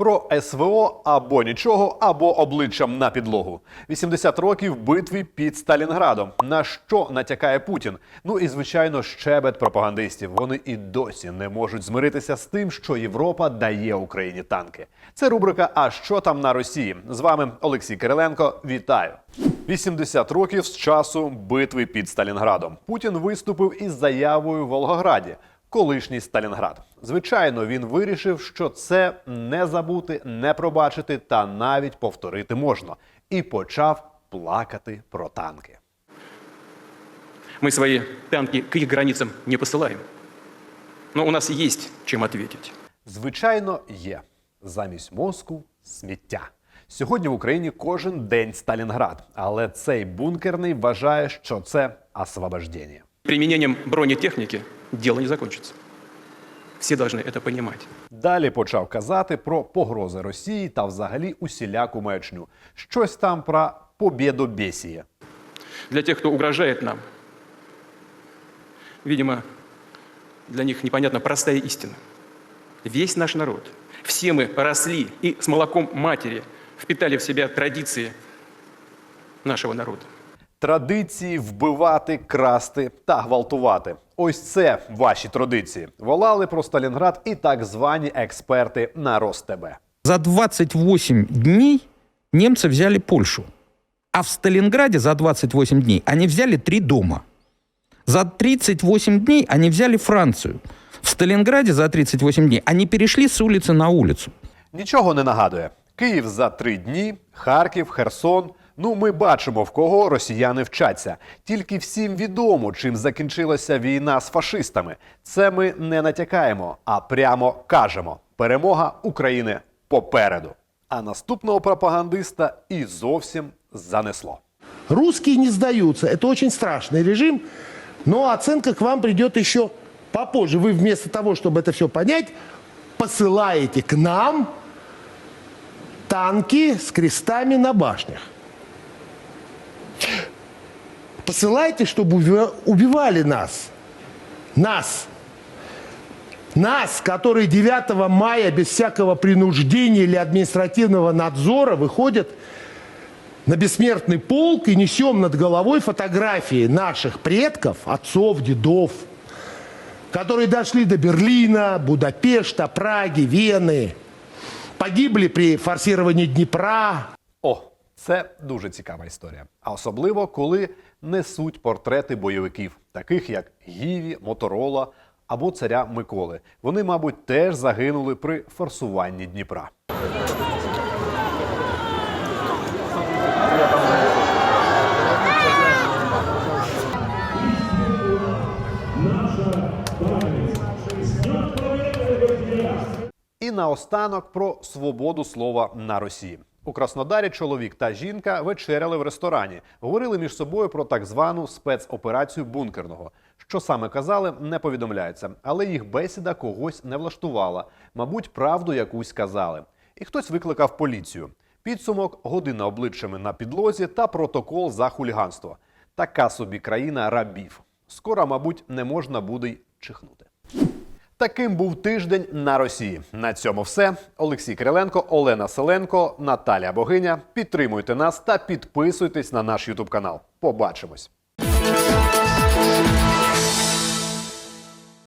Про СВО або нічого, або обличчям на підлогу. 80 років битві під Сталінградом. На що натякає Путін? Ну і звичайно, щебет пропагандистів. Вони і досі не можуть змиритися з тим, що Європа дає Україні танки. Це рубрика А що там на Росії? З вами Олексій Кириленко. Вітаю! 80 років з часу битви під Сталінградом. Путін виступив із заявою в Волгограді. Колишній Сталінград. Звичайно, він вирішив, що це не забути, не пробачити та навіть повторити можна. І почав плакати про танки. Мы свои танки к их границам не посылаем. Но у нас есть чем ответить. Звичайно, є замість мозку сміття. Сьогодні в Україні кожен день Сталінград, але цей бункерний вважає, що це освобождення. Применением бронетехники дело не закончится. Все должны это понимать. Далі почав казати про погрози Росії та взагалі усіляку маячню. Щось там про побєдобєсіє. Для тех, кто угрожает нам, видимо, для них непонятна простая истина. Весь наш народ, все мы росли и с молоком матери впитали в себя традиции нашего народа. Традиції вбивати, красти та гвалтувати. Ось це ваші традиції. Волали про Сталінград і так звані експерти на РосТБ. За 28 дней немцы взяли Польшу. А в Сталинграде за 28 дней они взяли три дома. За 38 дней они взяли Францию. В Сталинграде за 38 дней они перешли с улицы на улицу. Нічого не нагадує. Київ за три дні, Харків, Херсон. Ну, ми бачимо, в кого росіяни вчаться. Тільки всім відомо, чим закінчилася війна з фашистами. Це ми не натякаємо, а прямо кажемо: перемога України попереду. А наступного пропагандиста і зовсім занесло. Русские не сдаются. Это очень страшный режим. Но оценка к вам придет еще попозже. Вы вместо того, чтобы это все понять, посылаете к нам танки с крестами на башнях. Посылайте, чтобы уби- убивали нас. Нас. Нас, которые 9 мая без всякого принуждения или административного надзора выходят на бессмертный полк и несем над головой фотографии наших предков, отцов, дедов, которые дошли до Берлина, Будапешта, Праги, Вены, погибли при форсировании Днепра, О, це дуже цікава історія. А особливо, коли несуть портрети бойовиків, таких як Гіві, Моторола або царя Миколи. Вони, мабуть, теж загинули при форсуванні Дніпра. І наостанок про свободу слова на Росії. У Краснодарі чоловік та жінка вечеряли в ресторані, говорили між собою про так звану спецоперацію бункерного. Що саме казали, не повідомляється, але їх бесіда когось не влаштувала. Мабуть, правду якусь казали. І хтось викликав поліцію. Підсумок година обличчями на підлозі та протокол за хуліганство. Така собі країна рабів. Скоро, мабуть, не можна буде й чихнути. Таким був тиждень на Росії. На цьому все. Олексій Криленко, Олена Селенко, Наталія Богиня. Підтримуйте нас та підписуйтесь на наш Ютуб канал. Побачимось.